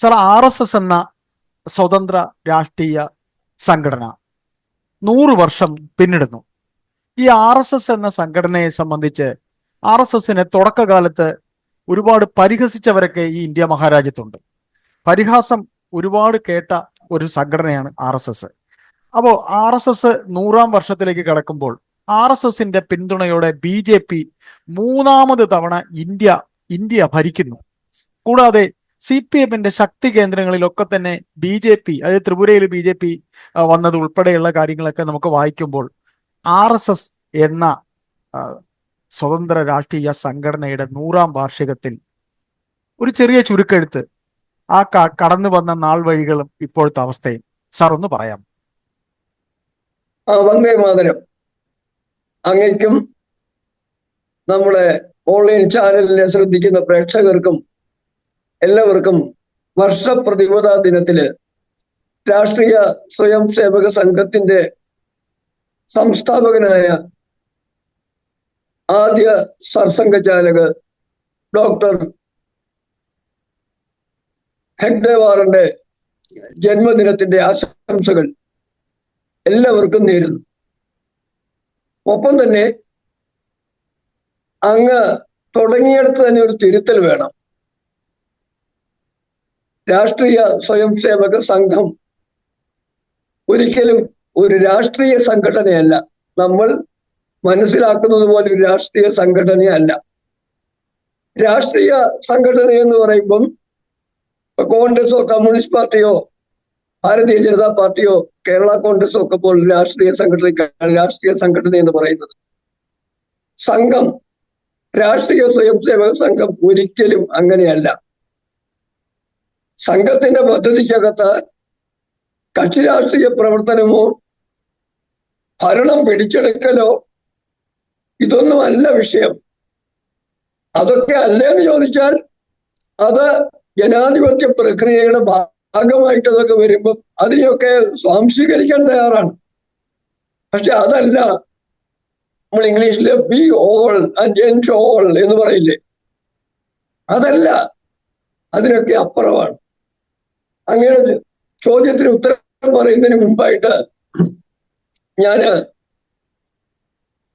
Sir R S S എന്ന സ്വതന്ത്ര രാഷ്ട്രീയ സംഘടന നൂറ് വർഷം പിന്നിടുന്നു. ഈ ആർ എസ് എസ് എന്ന സംഘടനയെ സംബന്ധിച്ച് ആർ എസ് എസിനെ തുടക്കകാലത്ത് ഒരുപാട് പരിഹസിച്ചവരൊക്കെ ഈ ഇന്ത്യ മഹാരാജ്യത്തുണ്ട്. പരിഹാസം ഒരുപാട് കേട്ട ഒരു സംഘടനയാണ് ആർ എസ് എസ്. അപ്പോൾ ആർ എസ് എസ് നൂറാം വർഷത്തിലേക്ക് കടക്കുമ്പോൾ ആർ എസ് എസിന്റെ പിന്തുണയോടെ ബി ജെ പി മൂന്നാമത് തവണ ഇന്ത്യ ഇന്ത്യ ഭരിക്കുന്നു. കൂടാതെ സി പി എമ്മിന്റെ ശക്തി കേന്ദ്രങ്ങളിലൊക്കെ തന്നെ ബി ജെ പി അതായത് ത്രിപുരയിൽ ബി ജെ പി വന്നത് ഉൾപ്പെടെയുള്ള കാര്യങ്ങളൊക്കെ നമുക്ക് വായിക്കുമ്പോൾ ആർ എസ് എസ് എന്ന സ്വതന്ത്ര രാഷ്ട്രീയ സംഘടനയുടെ നൂറാം വാർഷികത്തിൽ ഒരു ചെറിയ ചുരുക്കെടുത്ത് ആ കടന്നു വന്ന നാൾ വഴികളും ഇപ്പോഴത്തെ അവസ്ഥയും. സാർ ഒന്ന് പറയാം വന്ദേ മാതരം. അങ്ങേക്കും നമ്മുടെ ഓൺലൈൻ ചാനലിനെ ശ്രദ്ധിക്കുന്ന പ്രേക്ഷകർക്കും എല്ലാവർക്കും വർഷ പ്രതിപദ ദിനത്തിൽ രാഷ്ട്രീയ സ്വയം സേവക സംഘത്തിന്റെ സംസ്ഥാപകനായ ആദ്യ സർസംഘചാലക് ഡോക്ടർ ഹെഗ്ഡേവാറിന്റെ ജന്മദിനത്തിന്റെ ആശംസകൾ എല്ലാവർക്കും നേരുന്നു. ഒപ്പം തന്നെ അങ്ങ് തുടങ്ങിയിടത്ത് തന്നെ ഒരു തിരുത്തൽ വേണം. രാഷ്ട്രീയ സ്വയം സേവക സംഘം ഒരിക്കലും ഒരു രാഷ്ട്രീയ സംഘടനയല്ല. നമ്മൾ മനസ്സിലാക്കുന്നത് പോലെ ഒരു രാഷ്ട്രീയ സംഘടനയല്ല. രാഷ്ട്രീയ സംഘടന എന്ന് പറയുമ്പം കോൺഗ്രസോ കമ്മ്യൂണിസ്റ്റ് പാർട്ടിയോ ഭാരതീയ ജനതാ പാർട്ടിയോ കേരള കോൺഗ്രസോ ഒക്കെ പോലെ രാഷ്ട്രീയ സംഘടനയ്ക്കാണ് രാഷ്ട്രീയ സംഘടന എന്ന് പറയുന്നത്. സംഘം രാഷ്ട്രീയ സ്വയം സേവക സംഘം ഒരിക്കലും അങ്ങനെയല്ല. സംഘത്തിന്റെ പദ്ധതിക്കകത്ത് കക്ഷി രാഷ്ട്രീയ പ്രവർത്തനമോ ഭരണം പിടിച്ചെടുക്കലോ ഇതൊന്നുമല്ല വിഷയം. അതൊക്കെ അല്ലേന്ന് ചോദിച്ചാൽ അത് ജനാധിപത്യ പ്രക്രിയയുടെ ഭാഗമായിട്ട് അതൊക്കെ വരുമ്പോൾ അതിനെയൊക്കെ സ്വാംശീകരിക്കാൻ തയ്യാറാണ്. പക്ഷെ അതല്ല നമ്മൾ ഇംഗ്ലീഷിൽ ബി ഓൾ ആൻഡ് ഓൾ എന്ന് പറയില്ലേ? അതല്ല അതിനൊക്കെ അപ്പുറമാണ്. അങ്ങനെ ചോദ്യത്തിന് ഉത്തരം പറയുന്നതിന് മുമ്പായിട്ട് ഞാൻ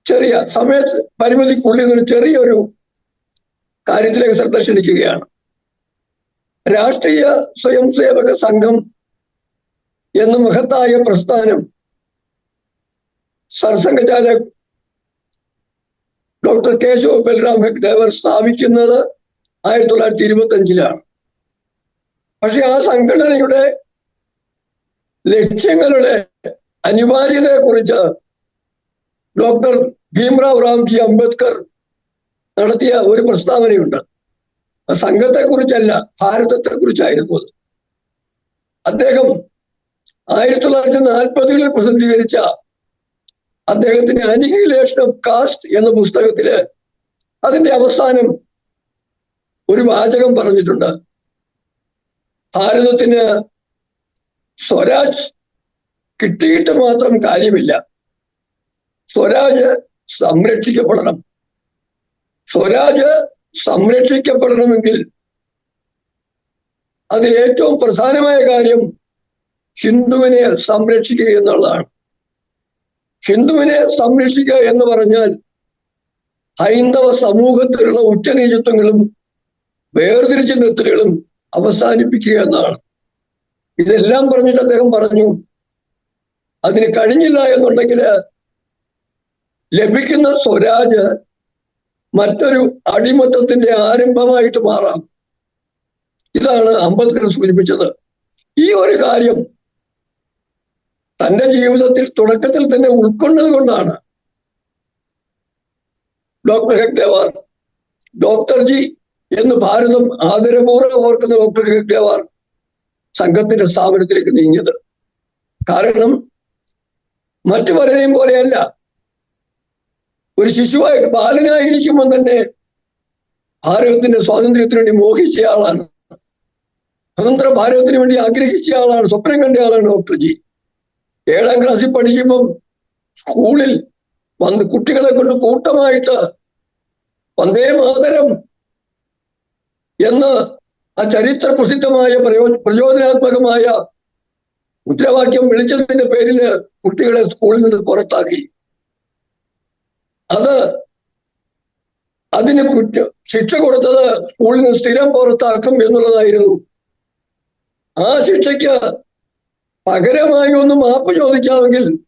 ചെറിയ സമയ പരിമിതിക്കുള്ളിൽ നിന്ന് ചെറിയൊരു കാര്യത്തിലേക്ക് ശ്രദ്ധ ക്ഷണിക്കുകയാണ് രാഷ്ട്രീയ സ്വയം സേവക സംഘം എന്ന മഹത്തായ പ്രസ്ഥാനം സർസംഘചാലക് ഡോക്ടർ കേശവ് ബൽറാം ഹെഗ്ഡേവർ സ്ഥാപിക്കുന്നത് ആയിരത്തി തൊള്ളായിരത്തി ഇരുപത്തി അഞ്ചിലാണ് പക്ഷെ ആ സംഘടനയുടെ ലക്ഷ്യങ്ങളുടെ അനിവാര്യതയെ കുറിച്ച് ഡോക്ടർ ഭീംറാവ് റാംജി അംബേദ്കർ നടത്തിയ ഒരു പ്രസ്താവനയുണ്ട്. സംഘത്തെ കുറിച്ചല്ല ഭാരതത്തെ കുറിച്ചായിരുന്നു അത്. അദ്ദേഹം ആയിരത്തി തൊള്ളായിരത്തി നാൽപ്പതുകളിൽ പ്രസിദ്ധീകരിച്ച അദ്ദേഹത്തിന്റെ അനിഹിലേഷൻ ഓഫ് കാസ്റ്റ് എന്ന പുസ്തകത്തിൽ അതിന്റെ അവസാനം ഒരു വാചകം പറഞ്ഞിട്ടുണ്ട്. ഭാരതത്തിന് സ്വരാജ് കിട്ടിയിട്ട് മാത്രം കാര്യമില്ല. സ്വരാജ് സംരക്ഷിക്കപ്പെടണം. സ്വരാജ് സംരക്ഷിക്കപ്പെടണമെങ്കിൽ അതിൽ ഏറ്റവും പ്രധാനമായ കാര്യം ഹിന്ദുവിനെ സംരക്ഷിക്കുക എന്നുള്ളതാണ്. ഹിന്ദുവിനെ സംരക്ഷിക്കുക എന്ന് പറഞ്ഞാൽ ഹൈന്ദവ സമൂഹത്തിലുള്ള ഉച്ചനീചത്വങ്ങളും വേർതിരിച്ചു നിർത്തലുകളും അവസാനിപ്പിക്കുക എന്നാണ് ഇതെല്ലാം പറഞ്ഞിട്ട് അദ്ദേഹം പറഞ്ഞു അതിന് കഴിഞ്ഞില്ല എന്നുണ്ടെങ്കിൽ ലഭിക്കുന്ന സ്വരാജ് മറ്റൊരു അടിമത്തത്തിന്റെ ആരംഭമായിട്ട് മാറാം. ഇതാണ് അംബേദ്കർ സൂചിപ്പിച്ചത്. ഈ ഒരു കാര്യം തന്റെ ജീവിതത്തിൽ തുടക്കത്തിൽ തന്നെ ഉൾക്കൊണ്ടത് കൊണ്ടാണ്. ഡോക്ടർ ഹെഗ്ഡേവാർ ഡോക്ടർ ജി എന്ന് ഭാരതം ആദരപൂർവം ഓർക്കുന്ന ഡോക്ടർ ഗവാർ സംഘത്തിന്റെ സ്ഥാപനത്തിലേക്ക് നീങ്ങിയത്. കാരണം മറ്റു പലരെയും പോലെയല്ല. ഒരു ശിശുവായി ബാലനായിരിക്കുമ്പോൾ തന്നെ ഭാരതത്തിന്റെ സ്വാതന്ത്ര്യത്തിന് വേണ്ടി മോഹിച്ച ആളാണ്. സ്വതന്ത്ര ഭാരതത്തിന് വേണ്ടി ആഗ്രഹിച്ച ആളാണ് സ്വപ്നം കണ്ട ആളാണ് ഡോക്ടർ ജി. ഏഴാം ക്ലാസ്സിൽ പഠിക്കുമ്പം സ്കൂളിൽ വന്ന് കുട്ടികളെ കൊണ്ട് കൂട്ടമായിട്ട് വന്ദേ മാതരം എന്ന് ആ ചരിത്ര പ്രസിദ്ധമായ പ്രയോ പ്രചോദനാത്മകമായ മുദ്രാവാക്യം വിളിച്ചതിന്റെ പേരിൽ കുട്ടികളെ സ്കൂളിൽ നിന്ന് പുറത്താക്കി. അത് അതിന് കുറ്റ ശിക്ഷ കൊടുത്തത് സ്കൂളിൽ നിന്ന് സ്ഥിരം പുറത്താക്കും എന്നുള്ളതായിരുന്നു. ആ ശിക്ഷയ്ക്ക് പകരമായി ഒന്ന് മാപ്പ് ചോദിക്കാമെങ്കിൽ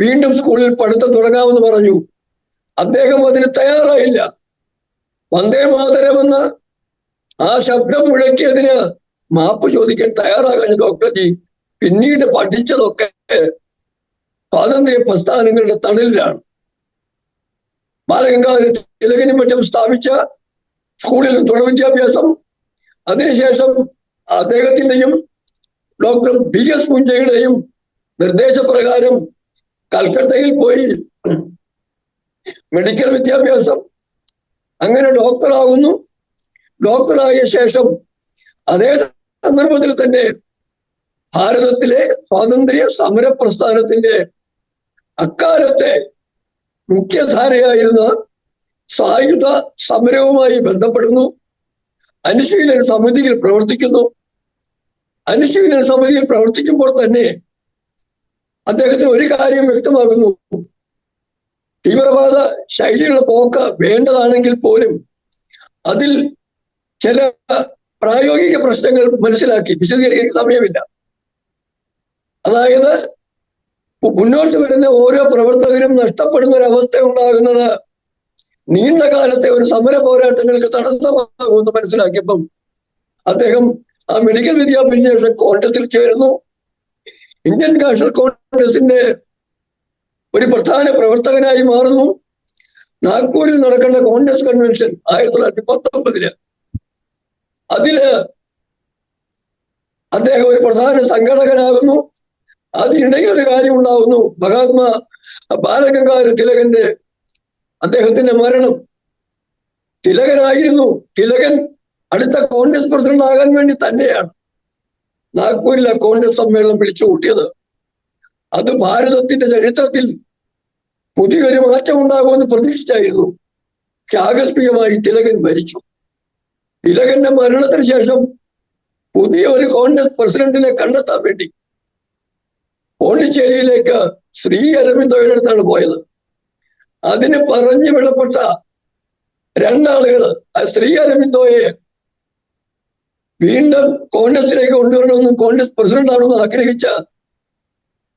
വീണ്ടും സ്കൂളിൽ പഠിത്തം തുടങ്ങാമെന്ന് പറഞ്ഞു. അദ്ദേഹം അതിന് തയ്യാറായില്ല. വന്ദേ മാതരമെന്ന ആ ശബ്ദം മുഴക്കിയതിന് മാപ്പ് ചോദിക്കാൻ തയ്യാറാകാൻ ഡോക്ടർ ജി പിന്നീട് പഠിച്ചതൊക്കെ സ്വാതന്ത്ര്യ പ്രസ്ഥാനങ്ങളുടെ തണലിലാണ്. ബാലഗംഗാധര തിലകനും മറ്റും സ്ഥാപിച്ച സ്കൂളിൽ തുടർ വിദ്യാഭ്യാസം. അതിനുശേഷം അദ്ദേഹത്തിന്റെയും ഡോക്ടർ ബി എസ് മുഞ്ചയുടെയും നിർദ്ദേശപ്രകാരം കൽക്കട്ടയിൽ പോയി മെഡിക്കൽ വിദ്യാഭ്യാസം. അങ്ങനെ ഡോക്ടറാകുന്നു ഡോക്ടറായ ശേഷം അതേ സന്ദർഭത്തിൽ തന്നെ ഭാരതത്തിലെ സ്വാതന്ത്ര്യ സമര പ്രസ്ഥാനത്തിന്റെ അക്കാലത്തെ മുഖ്യധാരയായിരുന്ന സായുധ സമരവുമായി ബന്ധപ്പെടുന്നു. അനുശീലന സമിതിയിൽ പ്രവർത്തിക്കുന്നു. അനുശീലന സമിതിയിൽ പ്രവർത്തിക്കുമ്പോൾ തന്നെ അദ്ദേഹത്തിന് ഒരു കാര്യം വ്യക്തമാകുന്നു. തീവ്രവാദ ശൈലിയുള്ള പോക്ക് വേണ്ടതാണെങ്കിൽ പോലും അതിൽ ചില പ്രായോഗിക പ്രശ്നങ്ങൾ മനസ്സിലാക്കി വിശദീകരിക്കാൻ സമയമില്ല. അതായത് മുന്നോട്ട് വരുന്ന ഓരോ പ്രവർത്തകരും നഷ്ടപ്പെടുന്ന ഒരു അവസ്ഥ ഉണ്ടാകുന്നത് നീണ്ട കാലത്തെ ഒരു സമര പോരാട്ടങ്ങൾക്ക് തടസ്സമാകുമെന്ന് മനസ്സിലാക്കിയപ്പം അദ്ദേഹം ആ മെഡിക്കൽ വിദ്യാഭ്യാസ കോൺഗ്രസിൽ ചേരുന്നു. ഇന്ത്യൻ നാഷണൽ കോൺഗ്രസിന്റെ ഒരു പ്രധാന പ്രവർത്തകനായി മാറുന്നു. നാഗ്പൂരിൽ നടക്കേണ്ട കോൺഗ്രസ് കൺവെൻഷൻ ആയിരത്തി തൊള്ളായിരത്തി പത്തൊമ്പതിൽ അതിൽ അദ്ദേഹം ഒരു പ്രധാന സംഘടകനാകുന്നു. അതിനിടയിൽ ഒരു കാര്യം ഉണ്ടാകുന്നു മഹാത്മാ ബാലഗംഗാധര തിലകന്റെ അദ്ദേഹത്തിന്റെ മരണം. തിലകനായിരുന്നു. തിലകൻ അടുത്ത കോൺഗ്രസ് പ്രസിഡന്റ് ആകാൻ വേണ്ടി തന്നെയാണ്. നാഗ്പൂരിലെ കോൺഗ്രസ് സമ്മേളനം വിളിച്ചു കൂട്ടിയത്. അത് ഭാരതത്തിന്റെ ചരിത്രത്തിൽ പുതിയൊരു മാറ്റം ഉണ്ടാകുമെന്ന് പ്രതീക്ഷിച്ചായിരുന്നു. പക്ഷെ ആകസ്മികമായി തിലകൻ മരിച്ചു. തിലകന്റെ മരണത്തിന് ശേഷം പുതിയ ഒരു കോൺഗ്രസ് പ്രസിഡന്റിനെ കണ്ടെത്താൻ വേണ്ടി പോണ്ടിച്ചേരിയിലേക്ക് ശ്രീ അരവിന്ദോയുടെ അടുത്താണ് പോയത്. അതിന് പറഞ്ഞു വിടപ്പെട്ട രണ്ടാളുകൾ ആ ശ്രീ അരവിന്ദോയെ വീണ്ടും കോൺഗ്രസിലേക്ക് കൊണ്ടുവരണമെന്നും കോൺഗ്രസ് പ്രസിഡന്റ് ആണെന്നും ആഗ്രഹിച്ച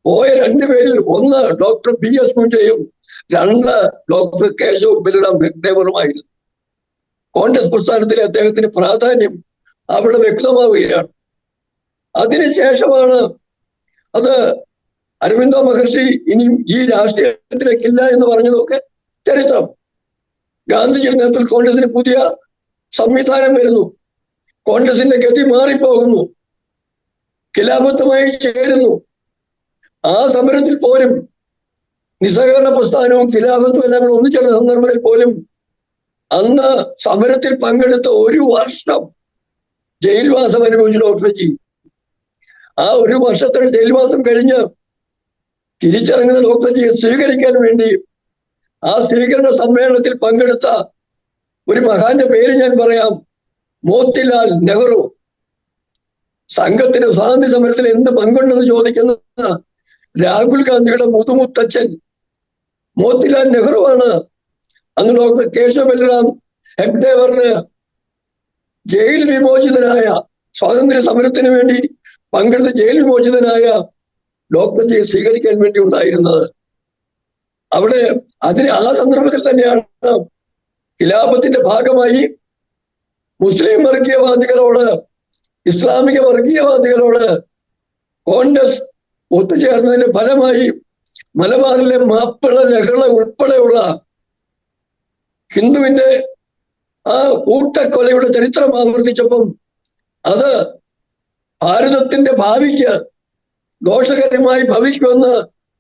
പോയ രണ്ടുപേരിൽ ഒന്ന് ഡോക്ടർ ബി എസ് മുഞ്ചയും രണ്ട് ഡോക്ടർ കേശവ് ബലിറാം ഹെഗ്ഡേവറുമായിരുന്നു കോൺഗ്രസ് പ്രസ്ഥാനത്തിലെ അദ്ദേഹത്തിന് പ്രാധാന്യം അവിടെ വ്യക്തമാവുകയാണ്. അതിനുശേഷമാണ് അത് അരവിന്ദോ മഹർഷി ഇനിയും ഈ രാഷ്ട്രീയത്തിലേക്കില്ല എന്ന് പറഞ്ഞതൊക്കെ ചരിത്രം. ഗാന്ധിജിയുടെ നേതൃത്വത്തിൽ കോൺഗ്രസിന് പുതിയ സംവിധാനം വരുന്നു. കോൺഗ്രസിന്റെ ഗതി മാറിപ്പോകുന്നു. ഖിലാഫത്തുമായി ചേരുന്നു. ആ സമരത്തിൽ പോലും നിസ്സഹകരണ പ്രസ്ഥാനവും ഖിലാഫത്തും എല്ലാം ഒന്നിച്ചുള്ള സന്ദർഭങ്ങളിൽ പോലും അന്ന് സമരത്തിൽ പങ്കെടുത്ത ഒരു വർഷം ജയിൽവാസം അനുഭവിച്ചു ഡോക്ടർ ജി. ആ ഒരു വർഷത്തെ ജയിൽവാസം കഴിഞ്ഞ് തിരിച്ചിറങ്ങുന്ന ഡോക്ടർ ജിയെ സ്വീകരിക്കാൻ വേണ്ടി ആ സ്വീകരണ സമ്മേളനത്തിൽ പങ്കെടുത്ത ഒരു മഹാന്റെ പേര് ഞാൻ പറയാം. മോത്തിലാൽ നെഹ്റു. സംഘത്തിന് സ്വാതന്ത്ര്യ സമരത്തിൽ എന്ത് പങ്കുണ്ടെന്ന് ചോദിക്കുന്ന രാഹുൽ ഗാന്ധിയുടെ മുതുമുത്തച്ഛൻ മോത്തിലാൽ നെഹ്റുവാണ് അന്ന് ഡോക്ടർ കേശവ ബലറാം ഹെഗ്ഡേവറിന് ജയിൽ വിമോചിതനായ സ്വാതന്ത്ര്യ സമരത്തിന് വേണ്ടി പങ്കെടുത്ത ജയിൽ വിമോചിതനായ ഡോക്ടർ ജെ സ്വീകരിക്കാൻ വേണ്ടി ഉണ്ടായിരുന്നത്. അവിടെ അതിന് ആ സന്ദർഭത്തിൽ തന്നെയാണ് ഖിലാഫത്തിന്റെ ഭാഗമായി മുസ്ലിം വർഗീയവാദികളോട് ഇസ്ലാമിക വർഗീയവാദികളോട് കോൺഗ്രസ് ഒത്തുചേർന്നതിന്റെ ഫലമായി മലബാറിലെ മാപ്പിള ലഹള ഉൾപ്പെടെയുള്ള ഹിന്ദുവിന്റെ ആ കൂട്ടക്കൊലയുടെ ചരിത്രം ആവർത്തിച്ചപ്പം അത് ഭാരതത്തിന്റെ ഭാവിക്ക് ദോഷകരമായി ഭവിക്കുമെന്ന്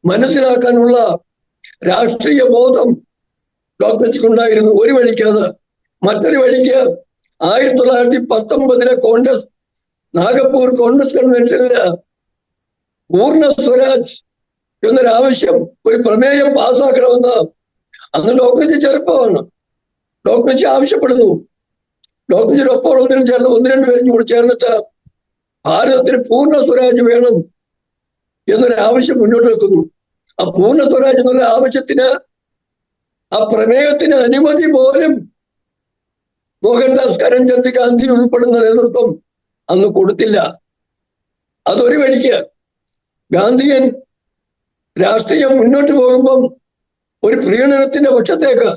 മനസ്സിലാക്കാനുള്ള രാഷ്ട്രീയ ബോധം ഡോക്ടർക്കുണ്ടായിരുന്നു ഒരു വഴിക്ക് അത്. മറ്റൊരു വഴിക്ക് ആയിരത്തി തൊള്ളായിരത്തി പത്തൊമ്പതിലെ കോൺഗ്രസ് നാഗപ്പൂർ കോൺഗ്രസ് കൺവെൻഷനിൽ പൂർണ സ്വരാജ് എന്നൊരാവശ്യം ഒരു പ്രമേയം പാസ്സാക്കണമെന്ന് അന്ന് ഡോക്ടർജി ചെറുപ്പമാണ്. ഡോക്ടർജി ആവശ്യപ്പെടുന്നു. ഡോക്ടർ ജിറോപ്പോൾ ഒന്നിനും ചേർന്ന് ഒന്ന് രണ്ട് പേരും കൂടി ചേർന്നിട്ട് ഭാരതത്തിന് പൂർണ സ്വരാജ് വേണം എന്നൊരു ആവശ്യം മുന്നോട്ട് വെക്കുന്നു. ആ പൂർണ സ്വരാജ് എന്നുള്ള ആവശ്യത്തിന് ആ പ്രമേയത്തിന് അനുമതി പോലും മോഹൻദാസ് കരംചന്ദ് ഗാന്ധി ഉൾപ്പെടുന്ന നേതൃത്വം അന്ന് കൊടുത്തില്ല. അതൊരു വഴിക്ക് ഗാന്ധിയൻ രാഷ്ട്രീയം മുന്നോട്ട് പോകുമ്പം ഒരു പ്രീണനത്തിന്റെ പക്ഷത്തേക്ക്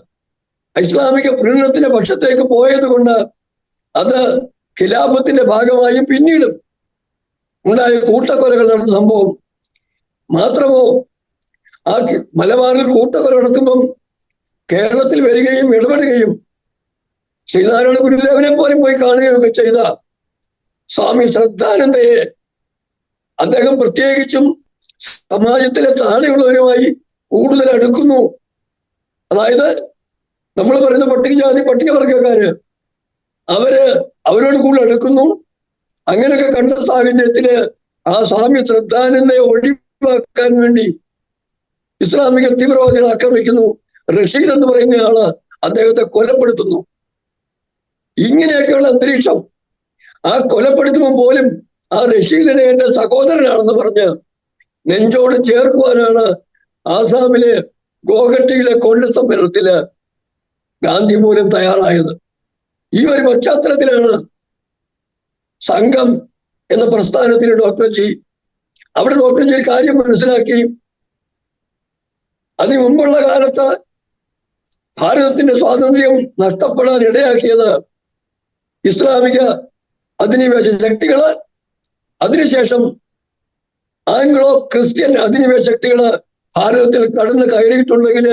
ഇസ്ലാമിക പ്രീണനത്തിന്റെ പക്ഷത്തേക്ക് പോയത് കൊണ്ട് അത് ഖിലാഫത്തിന്റെ ഭാഗമായി പിന്നീടും ഉണ്ടായ കൂട്ടക്കൊലകൾ നടന്ന സംഭവം. മാത്രമോ ആ മലബാറിൽ കൂട്ടക്കൊല നടക്കുമ്പം കേരളത്തിൽ വരികയും ഇടപെടുകയും ശ്രീനാരായണ ഗുരുദേവനെ പോലും പോയി കാണുകയൊക്കെ ചെയ്ത സ്വാമി ശ്രദ്ധാനന്ദയെ അദ്ദേഹം പ്രത്യേകിച്ചും സമാജത്തിലെ താഴെയുള്ളവരുമായി കൂടുതൽ അടുക്കുന്നു. അതായത് നമ്മൾ പറയുന്ന പട്ടികജാതി പട്ടികവർഗക്കാര് അവർ അവരോട് കൂടുതൽ അടുക്കുന്നു. അങ്ങനെയൊക്കെ കണ്ട സാഹചര്യത്തിൽ ആ സ്വാമി ശ്രദ്ധാനന്ദയെ ഒഴിവാക്കാൻ വേണ്ടി ഇസ്ലാമിക തീവ്രവാദികൾ ആക്രമിക്കുന്നു. റഷീദ് എന്ന് പറയുന്ന ആൾ അദ്ദേഹത്തെ കൊലപ്പെടുത്തുന്നു. ഇങ്ങനെയൊക്കെയുള്ള അന്തരീക്ഷം. ആ കൊലപ്പെടുത്തുമ്പോൾ പോലും ആ റഷീദിനെ എന്റെ സഹോദരനാണെന്ന് പറഞ്ഞ് നെഞ്ചോട് ചേർക്കുവാനാണ് ആസാമിലെ ഗോഹട്ടിയിലെ കോൺഗ്രസ് സമ്മേളനത്തിൽ ഗാന്ധി പോലും തയ്യാറായത്. ഈ ഒരു പശ്ചാത്തലത്തിലാണ് സംഘം എന്ന പ്രസ്ഥാനത്തിന് ഡോക്ടർ ജി അവിടെ ഡോക്ടർ ജി കാര്യം മനസ്സിലാക്കി. അതിനു മുമ്പുള്ള കാലത്ത് ഭാരതത്തിന്റെ സ്വാതന്ത്ര്യം നഷ്ടപ്പെടാൻ ഇടയാക്കിയത് ഇസ്ലാമിക അധിനിവേശ ശക്തികൾ അതിനുശേഷം ആംഗ്ലോ ക്രിസ്ത്യൻ അധിനിവേശ ശക്തികൾ ഭാരതത്തിൽ കടന്നു കയറിയിട്ടുണ്ടെങ്കിൽ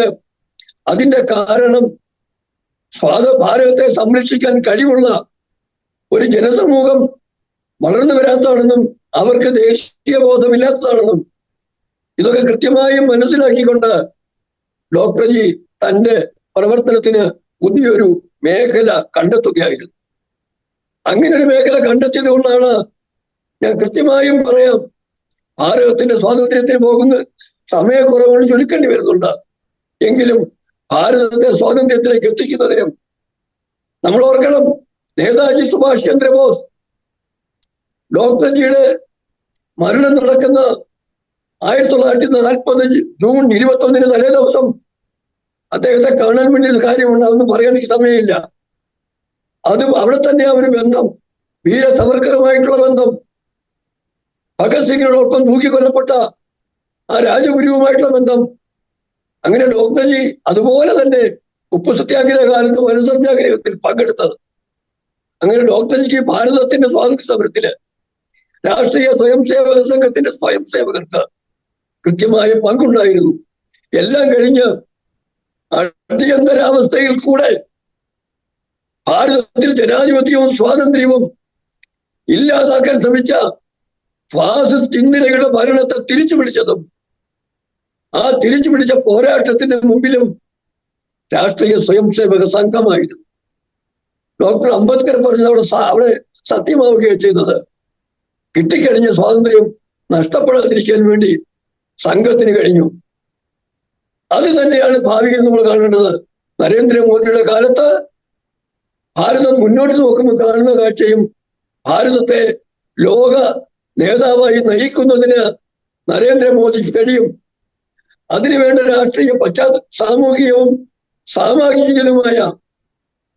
അതിന്റെ കാരണം ഭാരതത്തെ സംരക്ഷിക്കാൻ കഴിവുള്ള ഒരു ജനസമൂഹം വളർന്നു വരാത്തതാണെന്നും അവർക്ക് ദേശീയ ബോധമില്ലാത്തതാണെന്നും ഇതൊക്കെ കൃത്യമായും മനസ്സിലാക്കിക്കൊണ്ട് ഡോക്ടർ ജി തന്റെ പ്രവർത്തനത്തിന് പുതിയൊരു മേഖല കണ്ടെത്തുകയായിരുന്നു. അങ്ങനെ ഒരു മേഖല കണ്ടെത്തിയത് കൊണ്ടാണ് ഞാൻ കൃത്യമായും പറയാം ഭാരതത്തിന്റെ സ്വാതന്ത്ര്യത്തിന് പോകുന്ന സമയക്കുറവുകൾ ചുരുക്കേണ്ടി വരുന്നുണ്ട്. എങ്കിലും ഭാരതത്തെ സ്വാതന്ത്ര്യത്തിലേക്ക് എത്തിക്കുന്നതിനും നമ്മൾ ഓർക്കണം നേതാജി സുഭാഷ് ചന്ദ്രബോസ് ഡോക്ടർജിയുടെ മരണം നടക്കുന്ന ആയിരത്തി തൊള്ളായിരത്തി നാൽപ്പത് ജൂൺ ഇരുപത്തി ഒന്നിന് തലേ ദിവസം അദ്ദേഹത്തെ കാണാൻ വേണ്ടി ഒരു കാര്യമുണ്ട് അതൊന്നും പറയാൻ എനിക്ക് സമയമില്ല. അത് അവിടെ തന്നെ ആ ഒരു ബന്ധം വീര സവർക്കറുമായിട്ടുള്ള ബന്ധം ഭഗത് സിംഗിനോടൊപ്പം തൂക്കിക്കൊല്ലപ്പെട്ട ആ രാജഗുരുവുമായിട്ടുള്ള ബന്ധം അങ്ങനെ ഡോക്ടർജി അതുപോലെ തന്നെ ഉപ്പു സത്യാഗ്രഹ കാലത്ത് വനസത്യാഗ്രഹത്തിൽ പങ്കെടുത്തത്. അങ്ങനെ ഡോക്ടർജിക്ക് ഭാരതത്തിന്റെ സ്വാതന്ത്ര്യ സമരത്തിൽ രാഷ്ട്രീയ സ്വയം സേവക സംഘത്തിന്റെ സ്വയം സേവകർക്ക് കൃത്യമായ പങ്കുണ്ടായിരുന്നു. എല്ലാം കഴിഞ്ഞ് അടിയന്തരാവസ്ഥയിൽ കൂടെ ഭാരതത്തിൽ ജനാധിപത്യവും സ്വാതന്ത്ര്യവും ഇല്ലാതാക്കാൻ ശ്രമിച്ച ഫാസിസ്റ്റ് ഇന്ദിരയുടെ ഭരണത്തെ തിരിച്ചു പിടിച്ചതും ആ തിരിച്ചു പിടിച്ച പോരാട്ടത്തിന്റെ മുമ്പിലും രാഷ്ട്രീയ സ്വയം സേവക സംഘമായിരുന്നു. ഡോക്ടർ അംബേദ്കർ പറഞ്ഞത് അവിടെ അവിടെ സത്യമാവുകയാണ് ചെയ്യുന്നത്. കിട്ടിക്കഴിഞ്ഞ സ്വാതന്ത്ര്യം നഷ്ടപ്പെടാതിരിക്കാൻ വേണ്ടി സംഘത്തിന് കഴിഞ്ഞു. അത് തന്നെയാണ് ഭാവിയിൽ നമ്മൾ കാണേണ്ടത്. നരേന്ദ്രമോദിയുടെ കാലത്ത് ഭാരതം മുന്നോട്ട് നോക്കുമ്പോൾ കാണുന്ന കാഴ്ചയും ഭാരതത്തെ ലോക നേതാവായി നയിക്കുന്നതിന് നരേന്ദ്രമോദിക്ക് കഴിയും. അതിനുവേണ്ട രാഷ്ട്രീയ പശ്ചാത്ത സാമൂഹികവും സാമാജികനുമായ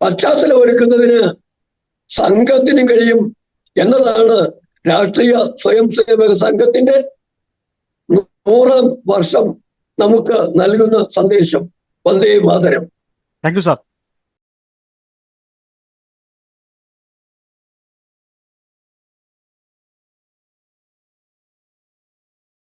പശ്ചാത്തലം ഒരുക്കുന്നതിന് സംഘത്തിനും കഴിയും എന്നതാണ് രാഷ്ട്രീയ സ്വയം സേവക സംഘത്തിന്റെ നൂറാം വർഷം നമുക്ക് നൽകുന്ന സന്ദേശം. Vande Mataram. Thank you sir